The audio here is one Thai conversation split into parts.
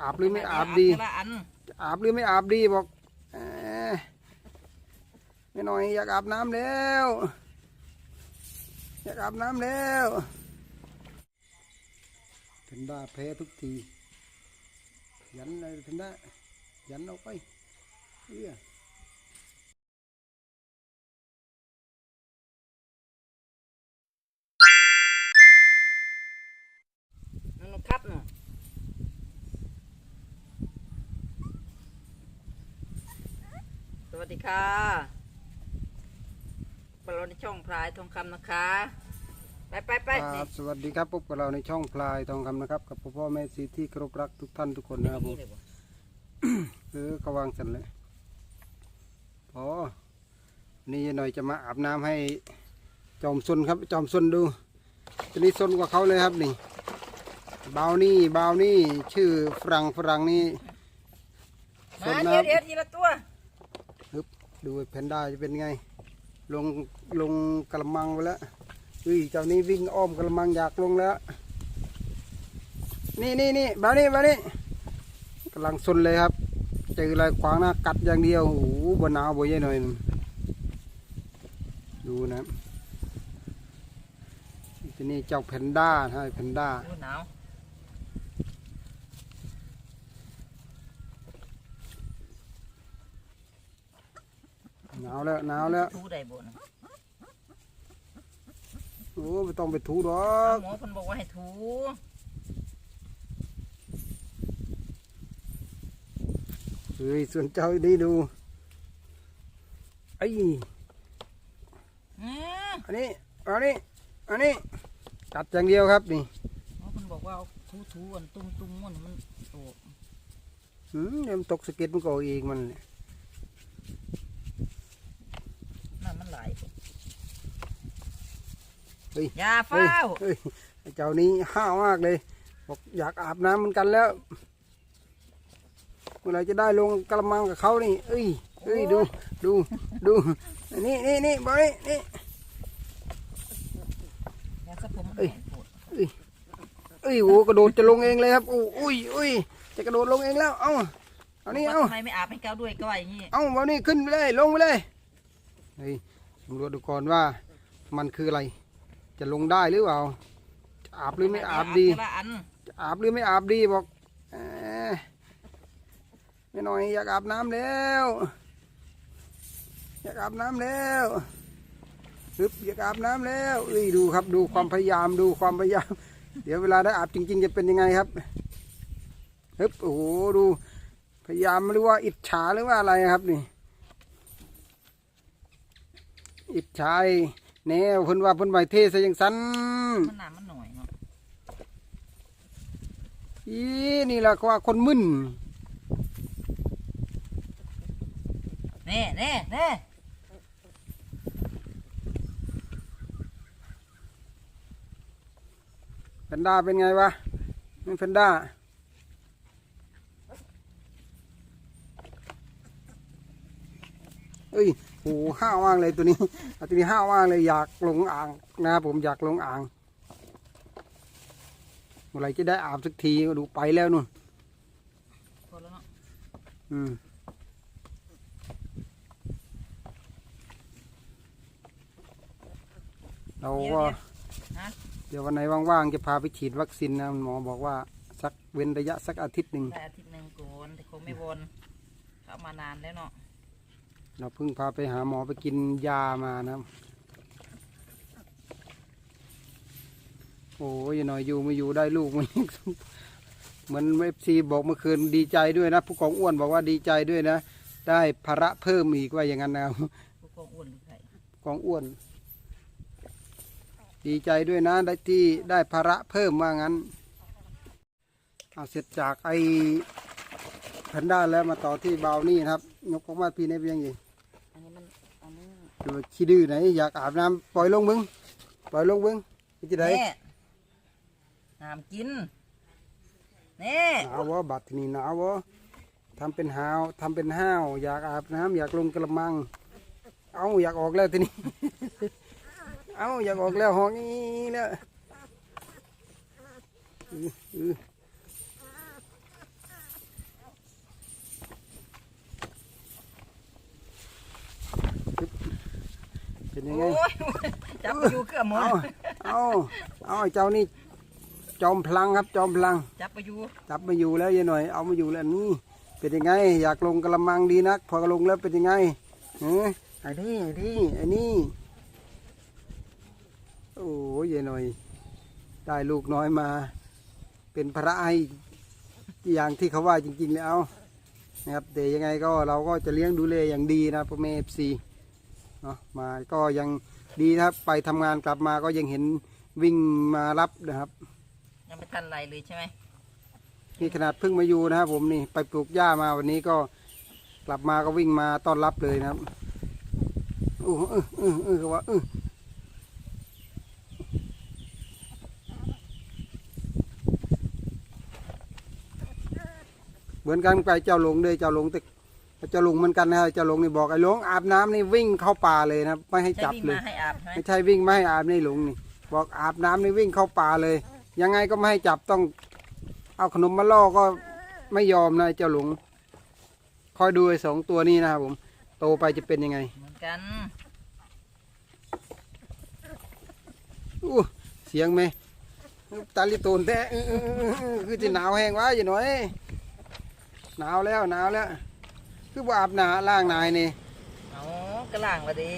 อาบหรือไม่อาบดีแต่ละอันจะอาบหรือไม่อาบดีบอกเอ้ยไม่หน่อยอยากอาบน้ำแล้ว อยากอาบน้ำแล้วเพนด้าแพ้ทุกทียันเลยเพนด้ายันเอาไปเอื้อนั่นคัดเนาะ สวัสดีค่ะปลาในช่องพลายทองคำนะคะ ไปไปไปครับสวัสดีครับพบกับเราในช่องพลายทองคำนะครับ กับพ่อพ่อแม่สีที่เคารพรักทุกท่านทุกคนนะครับผมนี่เลยบ่เออเขาวางเสร็จเลยพอนี่หน่อยจะมาอาบน้ำให้จอมซนครับ จอมซนดูตัวนี้ซนกว่าเขาเลยครับนี่บาวนี่บาวนี่ชื่อฝรั่งฝรั่งนี่ซมานนะเดี๋คยวรับเดี๋ยวทีละตัวฮึบ ดูแพนด้าจะเป็นไง ลงลงกระมังไปแล้วอุ้ยเจ้านี้วิ่งอ้อมกระมังอยากลงแล้ว นี่นี่นี่บานี่บานี่กำลังซนเลยครับ เจออะไรขวางหน้ากัดอย่างเดียวโอ้โหบนหนาวบ่เยอะหน่อยดูนะที่นี่เจ้าแพนด้าใช่แพนด้าหนาว หนาวแล้วหนาวแล้วทูได้บ่นะโอ้ไม่ต้องไปถูหรอกหมอเพิ่นบอกว่าให้ทูเฮ้ยส่วนเจ้าดีดูไอ้ยอืออันนี้อันนี้อันนี้กัดอย่างเดียวครับนี่หมอเพิ่นบอกว่าเอาทูทูอันตุ้มตุ้มมันมันโตหืมเดี๋ยวมันตกสะเก็ดมันก็เอาเองมันเนี่ยนั่นมันหลายเฮ้ยอย่าเฮ้ยเฝ้าเฮ้ยไอ้เจ้านี้ห้าวมากเลยบอกอยากอาบน้ำเหมือนกันแล้ว เมื่อไหรจะได้ลงกระมังกับเขานี่เอ้ยเอ้ยดูดูดูนี่นี่นี่บอยนี่อย่าสะผมเอ้ยเอ้ยโอ้กระโดดจะลงเองเลยครับอู้อุ้ยอุ้ยจะกระโดดลงเองแล้วเอ้าเอานี่ว่าเอ้าทำไมไม่อาบให้เก้าด้วยก็ว่าอย่างนี้เอ้าเอานี่ขึ้นไปเลยลงไปเลยเฮ้ย สำรวจดูก่อนว่ามันคืออะไร จะลงได้หรือเปล่าจะอาบหรือไม่อาบดีแต่ละอันจะอาบหรือไม่อาบดีบอกไม่หน่อยอยากอาบน้ำแล้ว อยากอาบน้ำแล้วฮึบอยากอาบน้ำแล้วเอ้ยดูครับดูความพยายามดูความพยายาม เดี๋ยวเวลาได้อาบจริง ๆ จะเป็นยังไงครับฮึบโอ้โหดู พยายามหรือว่าอิจฉาหรือว่าอะไรครับนี่ อิจฉาแนวเพิ่นว่าเพิ่นใบเทซะยังสันมันหนามันหน่อยเนาะอีนี่แหละเขาว่าคนมึนแน่แน่แน่แพนด้าเป็นไงวะนี่แพนด้าเอ้ย โหห้าวมากเลยตัวนี้เอาตัวนี้ห้าวมากเลยอยากลงอ่างนะครับผมอยากลงอ่างเมื่อไหรจะได้อาบสักทีก็ดูไปแล้วนู่นพอแล้วเนาะอืมเราเดี๋ยวก็เดี๋ยวฮะเดี๋ยววันไหนว่างๆ จะพาไปฉีดวัคซีนนะหมอบอกว่าสักเว้นระยะสักอาทิตย์หนึ่งได้อาทิตย์หนึ่งโกนแต่คงไม่วนเข้ามานานแล้วเนาะ เราเพิ่งพาไปหาหมอไปกินยามานะโอ้ยหน่อยอยู่ไม่อยู่ได้ลูกมันเหมือนเอฟซีบอกเมื่อคืนดีใจด้วยนะ ผู้กองอ้วนบอกว่าดีใจด้วยนะ ได้ภาระเพิ่มอีกว่าอย่างนั้นนะครับผู้กองอ้วนหรือใครกองอ้วน ดีใจด้วยนะได้ที่ได้ภาระเพิ่มว่างั้นเอาเสร็จจากไอ้แพนด้าแล้วมาต่อที่เบานี่นะครับยกออกมาพีในเพียงยี่ นี้มันอันนี้ดูขี้ดื้อไหนอยากอาบน้ำปล่อยลงมึงปล่อยลงมึงพี่จะได้แน่ห้ามกินแน่หนาววะบัดทีนี้หนาววะทำเป็นหาวทำเป็นห้าว อยากอาบน้ำอยากลงกระมัง เอาอยากออกแล้วทีนี้ เอาอยากออกแล้วห้องนี้แล้วอื้ออื้อ เป็นยังไง โอ้ยจับไปอยู่เครื่องหมดเอาเอาเอาไอ้เจ้านี่จอมพลังครับจอมพลัง จับไปอยู่จับมาอยู่แล้วยายหน่อย เอามาอยู่แล้วนี่ เป็นยังไง อยากลงกระมังดีนัก พอลงแล้วเป็นยังไงเออไอ้นี่ไอ้นี่ไอ้นี่โอ้ยยายหน่อย ได้ลูกน้อยมา เป็นพระให้อย่างที่เขาว่าจริงๆแล้วนะครับแต่ยังไงก็เราก็จะเลี้ยงดูแลอย่างดีนะพ่อแม่เอฟซี เนาะมาก็ยังดีนะครับ ไปทำงานกลับมาก็ยังเห็นวิ่งมารับนะครับยังไม่ทันไรเลยใช่ไหมนี่ขนาดเพิ่งมาอยู่นะครับ ผมนี่ไปปลูกหญ้ามาวันนี้ก็กลับมาก็วิ่งมาต้อนรับเลยนะครับอู้เออเออเออก็ว่าเออเหมือนกันไปเจ้าหลงเลยเจ้าหลงแต่ เจ้าหลงเหมือนกันนะเจ้าหลงนี่บอกไอ้หลงอาบน้ำนี่วิ่งเข้าป่าเลยนะไม่ให้ใช้จับวิ่งเลยมาให้อาบใช่ไหมไม่ใช่วิ่งไม่ให้อาบนี่หลงนี่ บอกอาบน้ำนี่วิ่งเข้าป่าเลย ยังไงก็ไม่ให้จับต้องเอาขนมมาล่อก็ไม่ยอมนะเจ้าหลงคอยดูไอ้สองตัวนี้นะครับผมโตไปจะเป็นยังไงเหมือนกันอู้เสียงไหมตาลิโตนแท้อื้ออื้ออื้ออื้อคือจะหนาวแห้งวะอย่าหน่อยหนาวแล้วหนาวแล้ว คือว่าอาบหนาล่างนายนี่เอากระล่างมาดิ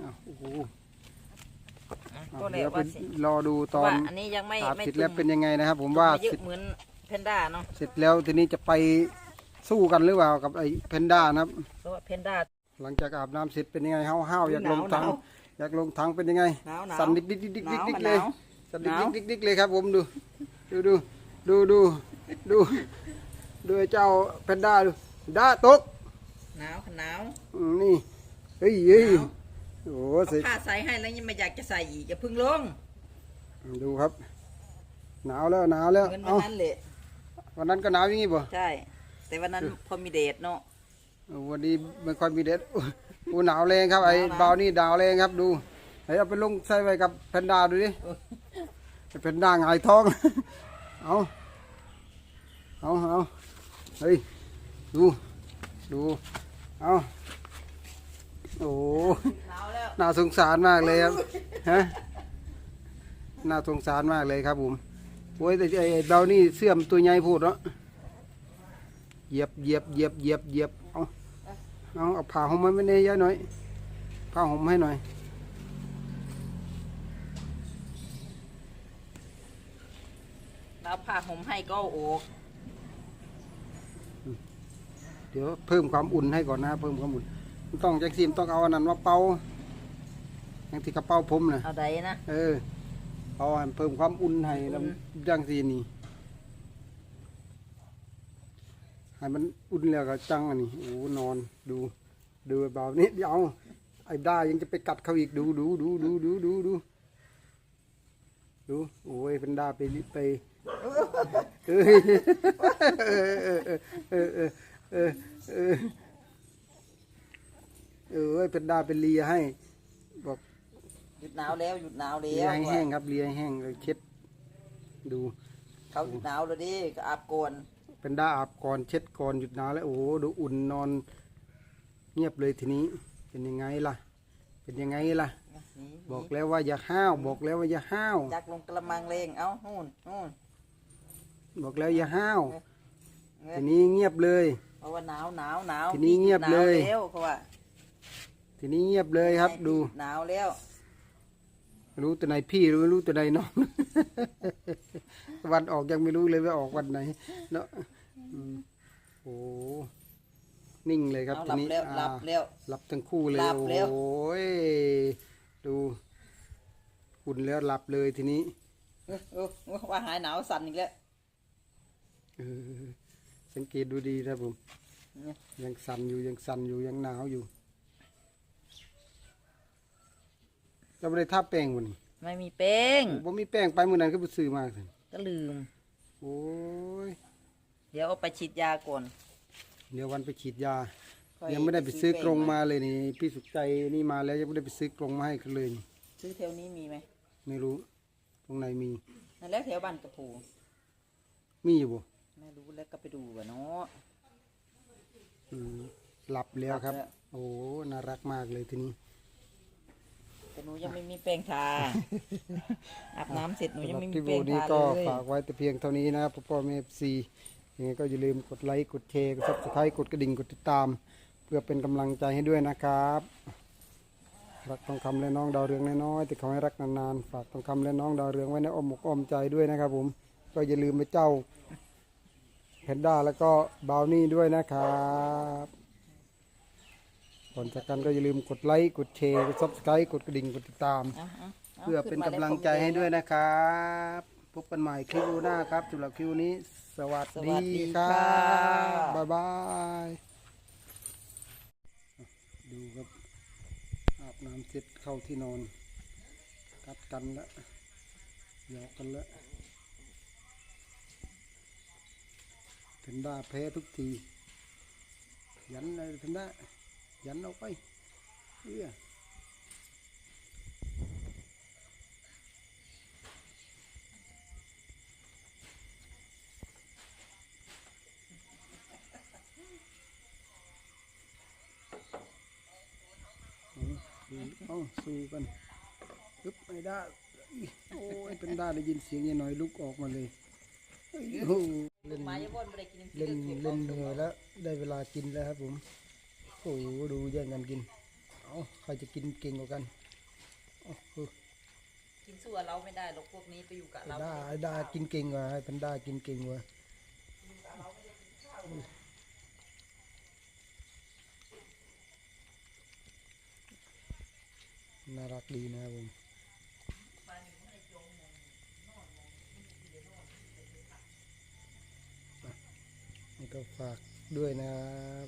อ้าวโอ้โหอะอ้าวก็แล้เดี๋ยววไปว่าสิรอดูตอนว่าอันนี้ยังไม่อาบไม่เสร็จตุ่แล้วมเป็นยังไงนะครับ ผมตุ่ว่าไม่เยเสร็อะจเหมือนเพนด้าเนาะเสร็จแล้วทีนี้จะไปสู้กันหรือเปล่ากับไอ้เพนด้านะครับ เพราะว่าเพนด้า หลังจากอาบน้ำเสร็จเป็นยังไงห้าวห้าวๆอยากลงถังหนาวอยากลงถังเป็นยังไง หนาวหนาวสั่นดิกดิกดิกดิกดิกดิกหเลนาวย สั่นดิกหนาวดิกดิกดิกเลยครับผมดู ดูดูดูดูดูดูไอ้เจ้าแพนด้าดูด้าตกหนาวหนาวอืมนี่เฮ้ยเฮ้ยหนาวโอ้โหเอาใส่ผ้าใส่ให้แล้วยังไม่อยากจะใส่อีกอย่าเพึ่งลงดูครับ หนาวแล้วหนาวแล้วเหมือนวัเอ้านนั้นแหละวันนั้นก็หนาวอย่างงี้ป่ะใช่ แต่วันนั้นพอมีเดทเนาะ วันนี้ไม่ค่อยมีเด็ดโอ้หนาวแรงครับไอ้หนาวเบานี่หนาวแรงครับดู ไหนเอาไปลงใส่ไว้กับแพนด้าดูดิเป็นด่างหายทอง เอาเอาเอาเฮ้ย ดู ดู เอาโอ้หนาวแล้วน่าสงสารมากเลยครับ ฮะ น่าสงสารมากเลยครับผมโอ้ยแต่ไอ้เบานี่เสื่อมตัวใหญ่พูดเนาะเหยียบเหยียบเหยียบเหยียบเหยียบเอาเอาเอาผ้าห่มไว้ในยายหน่อยผ้าห่มให้หน่อย แล้วผ้าห่มให้ก็เอาออกเดี๋ยวเพิ่มความอุ่นให้ก่อนนะเพิ่มความอุ่นมันต้องแจ็คซีมต้องเอาอันนั้นมาเป่าอย่างที่กระเป๋าผมนะเอาใดนะเออเอาให้เพิ่มความอุ่นให้แล้วอย่างสีนี่ให้มันอุ่นแล้วก็จังอันนี้โอ้นอนดูดูเบานี่เดี๋ยวเอาไอ้ด้ายังจะไปกัดเขาอีกดูดูดูดูดูดูดูดูโอ้ยเป็นด้าไปลิไป เออเออเออเออเออเออเออเป็นดาเป็นเลียให้ บอกหยุดหนาวแล้วหยุดหนาวแล้เลียวให้แห้งครับเลียให้แห้งเลยเช็ด ดู เขาหยุดหนาวแล้วดิก็อาบก่อนเป็นดาอาบก่อนเช็ดก่อนหยุดหนาวแล้วโอ้โหดูอุ่นนอน เงียบเลยทีนี้ เป็นยังไงล่ะ เป็นยังไงล่ะ บอกแล้วว่าอย่าห้าว บอกแล้วว่าอย่าห้าว จักลงกระมังเลงเอานู่นนู่น บอกแล้วอย่าห้าวเงี้ยทีนี้เงียบเลย เพราะว่าหนาวหนาวหนาวทีนี้เงียบเลย หนาวแล้วเขาว่าทีนี้เงียบเลยครับ ดู หนาวแล้ว รู้ตัวไหนพี่รู้ไม่รู้ตัวไหนน้อง วันออกยังไม่รู้เลยว่าออกวันไหน เนาะอืมโอ้นิ่งเลยครับเอาทีหลับนี้แล้วหลัอ่าบแล้วหลับทั้งคู่เลยหลับโอ้แล้วโหยดูอุ่นแล้วหลับเลยทีนี้ เออเออเออว่าหายหนาวสั่นอีกแล้วเออ สังเกตดูดีนะผมเนี่ยยังสั่นอยู่ยังสั่นอยู่ยังหนาวอยู่จะไม่ได้ทาแป้งวันนี้ไม่มีแป้งผมมีแป้งไปมื่อนั้นก็ไปซื้อมาสิก็ลืม โอ้ย เดี๋ยวเอาไปฉีดยาก่อน เดี๋ยววันไปฉีดยาค่อยังไม่ได้ไปซื้อกรงแป้มาเลยนี่ พี่สุขใจนี่มาแล้วยังไม่ได้ไปซื้อกรงมาให้เขาเลยนี่ซื้อแถวนี้มีไหม ไม่รู้ ตรงไหนมี นั่นแหล้วแถวบ้านกระพูมีอยู่บ่ ไม่รู้แล้วก็ไปดูวะเนาะ อืมหลับแล้วครับ หลับแล้ว โอ้น่ารักมากเลยทีนี้ แต่หนูยังไม่มีแปรงทา อาบน้ำเสร็จหนูยังไม่มีที่แปรโบงนี้ทาก็เลยฝากไว้แต่เพียงเท่านี้นะครับพ่อแม่ซียังไงก็อย่าลืมกดไลค์กดแชร์กดซับสไครต์กดกระดิ่งกดติดตาม เพื่อเป็นกำลังใจให้ด้วยนะครับ รักทองคำและน้องดาวเรืองน้อยๆแต่ขอให้รักนานๆฝากทองคำและน้องดาวเรืองไว้ในอ้อมอกอ้อมใจด้วยนะครับผมก็อย่าลืมไปเจ้า แพนด้าแล้วก็บราวนี่ด้วยนะครับก่อนจากกันก็อย่าลืมกดไลค์ กดแชร์ กดซับสไครต์กดกระดิ่ง กดติดตามเอาเอาาเพื่อเป็นกำลังใจให้ด้วยนะครับ พบกันใหม่คลิปหน้าครับสำหรับคลิปนี้ สวัสสวัดีสดีครัค่ะบบ๊ายบายดูครับอาบน้ำเสร็จเข้าที่นอน กัดกันแล้วหยอกกันแล้ว เทนด้าแพ้ทุกที ยันเลยเทนด้ายันเอาไปเอื้อเอาเอาสู้กันปึ๊บไม่ได้ โอ้ยเป็นได้ได้ยินเสียงยายหน่อยลุกออกมาเลยโอ้ เล่นมาอย่าบ่นบ่ได้กินเล่นเล่นเหนื่อยแล้วได้เวลากินแล้วครับผม โอ้โหดูแย่งกันกิน เอาใครจะกินเก่งกว่ากันโอ้โหกินสู้เราไม่ได้หรอกพวกนี้ไปอยู่กับเราได้ไอ้ได้กินเก่งกว่าไอ้พันด้ากินเก่งกว่าน่ารักดีนะครับผม ก็ฝากด้วยนะ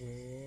บผม